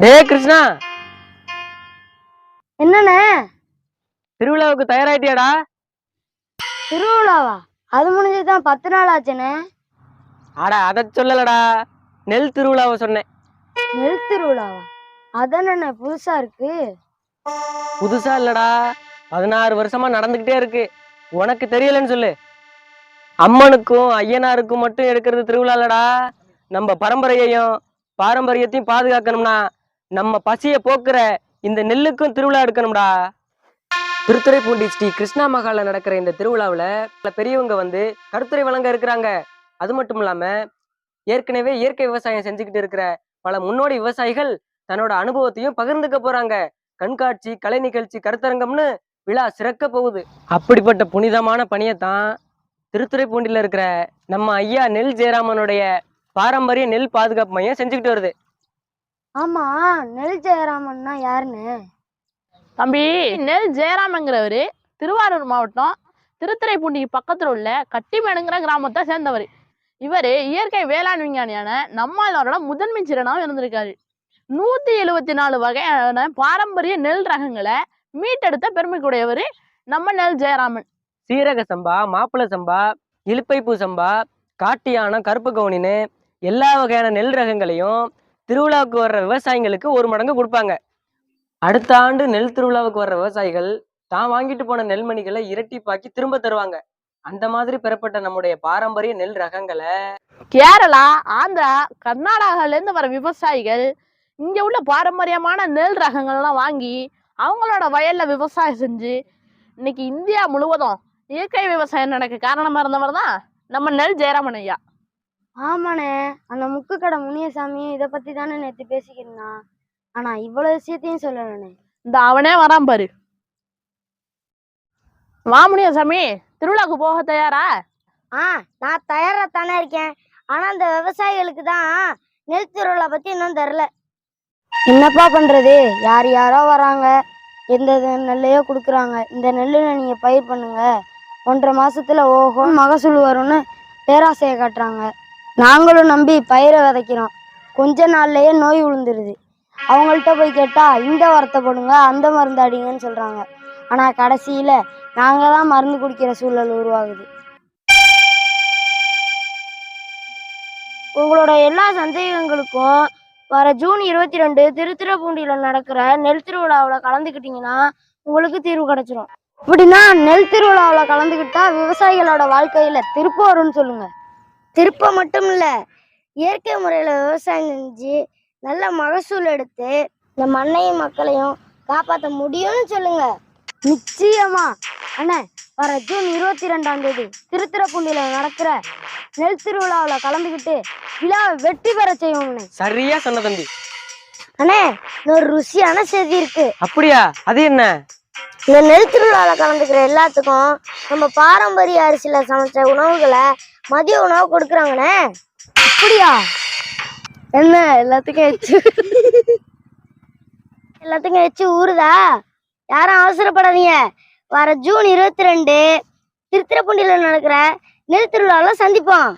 டேய் கிருஷ்ணா. என்னண்ணே? திருவிழாவுக்கு தயாராயிட்டியாடா? திருவிழாவா? அது முடிஞ்சதுதான் பத்து நாள் ஆச்சுண்ணே. அட அதை சொல்லலடா. நெல் திருவிழாவை சொன்னேன். நெல் திருவிழாவா? அதானண்ணே புதுசா இருக்கு. புதுசா இல்லடா. பதினாறு வருஷமா நடந்துகிட்டே இருக்கு. உனக்கு தெரியலன்னு சொல்லு. அம்மனுக்கும் ஐயனாருக்கும் மட்டும் எடுக்கிறது திருவிழா இல்லடா. நம்ம பரம்பரையையும் பாரம்பரியத்தையும் பாதுகாக்கணும்னா நம்ம பசியை போக்குற இந்த நெல்லுக்கும் திருவிழா எடுக்கணும்டா. திருத்துறைப்பூண்டி ஸ்ரீ கிருஷ்ணா மகால நடக்கிற இந்த திருவிழாவில் பல பெரியவங்க வந்து கருத்துரை வழங்க இருக்கிறாங்க. அது மட்டும் இல்லாம ஏற்கனவே இயற்கை விவசாயம் செஞ்சுக்கிட்டு இருக்கிற பல முன்னோடி விவசாயிகள் தன்னோட அனுபவத்தையும் பகிர்ந்துக்க போறாங்க. கண்காட்சி கலை நிகழ்ச்சி கருத்தரங்கம்னு விழா சிறக்க போகுது. அப்படிப்பட்ட புனிதமான பணியை தான் திருத்துறைப்பூண்டியில் இருக்கிற நம்ம ஐயா நெல் ஜெயராமனுடைய பாரம்பரிய நெல் பாதுகாப்பு மையம் செஞ்சுக்கிட்டு வருது. ஆமா நெல் ஜெயராமன்னா யாருன்னு? தம்பி நெல் ஜெயராமங்கிறவர் திருவாரூர் மாவட்டம் திருத்துறைப்பூண்டிக்கு பக்கத்தில் உள்ள கட்டிமேடுங்கிற கிராமத்தை சேர்ந்தவர். இவர் இயற்கை வேளாண் விஞ்ஞானியான நம்மாழ்வாரோட முதன்மை சிறனாகவும் இருந்திருக்காரு. நூற்றி எழுபத்தி நாலு வகையான பாரம்பரிய நெல் ரகங்களை மீட்டெடுத்த பெருமைக்குடையவர் நம்ம நெல் ஜெயராமன். சீரக சம்பா மாப்பிளை சம்பா இலுப்பைப்பூ சம்பா காட்டு யானம் கருப்பு கவுனின்னு எல்லா வகையான நெல் ரகங்களையும் திருவிழாவுக்கு வர்ற விவசாயிகளுக்கு ஒரு மடங்கு கொடுப்பாங்க. அடுத்த ஆண்டு நெல் திருவிழாவுக்கு வர்ற விவசாயிகள் தான் வாங்கிட்டு போன நெல்மணிகளை இரட்டிப்பாக்கி திரும்ப தருவாங்க. அந்த மாதிரி பெறப்பட்ட நம்முடைய பாரம்பரிய நெல் ரகங்களை கேரளா ஆந்திரா கர்நாடகாலேருந்து வர விவசாயிகள் இங்கே உள்ள பாரம்பரியமான நெல் ரகங்கள்லாம் வாங்கி அவங்களோட வயல்ல விவசாயம் செஞ்சு இன்னைக்கு இந்தியா முழுவதும் இயற்கை விவசாயம் நடக்க காரணமா இருந்தவர் தான் நம்ம நெல் ஜெயராமன் ஐயா. ஆமாண்ணே. அந்த முக்கு கடை முனியசாமியும் இதை பத்தி தானே நேத்து பேசிக்கிருந்தான் ஆனா இவ்வளவு விஷயத்தையும் சொல்லலண்ணே. இந்த அவனே வரான் பாரு. வாமுனிய சாமி திருவிழாக்கு போக தயாரா? ஆ நான் தயாரா தானே இருக்கேன். ஆனா அந்த விவசாயிகளுக்கு தான் நெல் திருவிழா பத்தி இன்னும் தெரில. என்னப்பா பண்றது? யார் யாரோ வராங்க. எந்த எந்த நெல்லையோ கொடுக்குறாங்க. இந்த நெல்லுல நீங்க பயிர் பண்ணுங்க. ஒன்றரை மாசத்துல ஓஹோ மகசூல் வரும்னு பேராசையை காட்டுறாங்க. நாங்களும் நம்பி பயிரை விதைக்கிறோம். கொஞ்ச நாள்லயே நோய் விழுந்துருது அவங்கள்ட்ட போய் கேட்டா இந்த உரத்தை போடுங்க அந்த மருந்து அடிங்கன்னு சொல்றாங்க. ஆனா கடைசியில நாங்க தான் மருந்து குடிக்கிற சூழல் உருவாகுது. உங்களோட எல்லா சந்தேகங்களுக்கும் வர ஜூன் இருபத்தி ரெண்டு திருத்துறைப்பூண்டியில் நடக்கிற நெல் திருவிழாவில் கலந்துக்கிட்டீங்கன்னா உங்களுக்கு தீர்வு கிடைச்சிரும். இப்படின்னா நெல் திருவிழாவில் கலந்துக்கிட்டா விவசாயிகளோட வாழ்க்கையில திருப்பம் வரும்னு சொல்லுங்க. திருப்பம் மட்டும் இல்ல இயற்கை முறையில் விவசாயம் செஞ்சு நல்ல மகசூல் எடுத்து இந்த மண்ணையும் மக்களையும் காப்பாற்ற முடியும்னு சொல்லுங்க. நிச்சயமா. அண்ணே வர ஜூன் இருபத்தி ரெண்டாம் தேதி திருத்துறைப்பூண்டியில நடக்கிற நெல் திருவிழாவில் கலந்துக்கிட்டு விழாவை வெற்றி பெற செய்வோம்ண்ணே சரியா சொன்ன தம்பி. அண்ணே இன்னொரு ருசியான செய்தி இருக்கு. அப்படியா? அது என்ன? இந்த நெல் திருவிழாவில் கலந்துக்கிற எல்லாத்துக்கும் நம்ம பாரம்பரிய அரிசியில சமைச்ச உணவுகளை மதிய உணவு கொடுக்குறாங்கண்ணே. அப்படியா? என்ன எல்லாத்துக்கும் எச்சு? எல்லாத்துக்கும் எச்சு ஊறுதா? யாரும் அவசரப்படாதீங்க. வர ஜூன் இருபத்தி ரெண்டு திருத்திரப்பூண்டியில் நடக்கிற நெல் திருவிழாவில் சந்திப்போம்.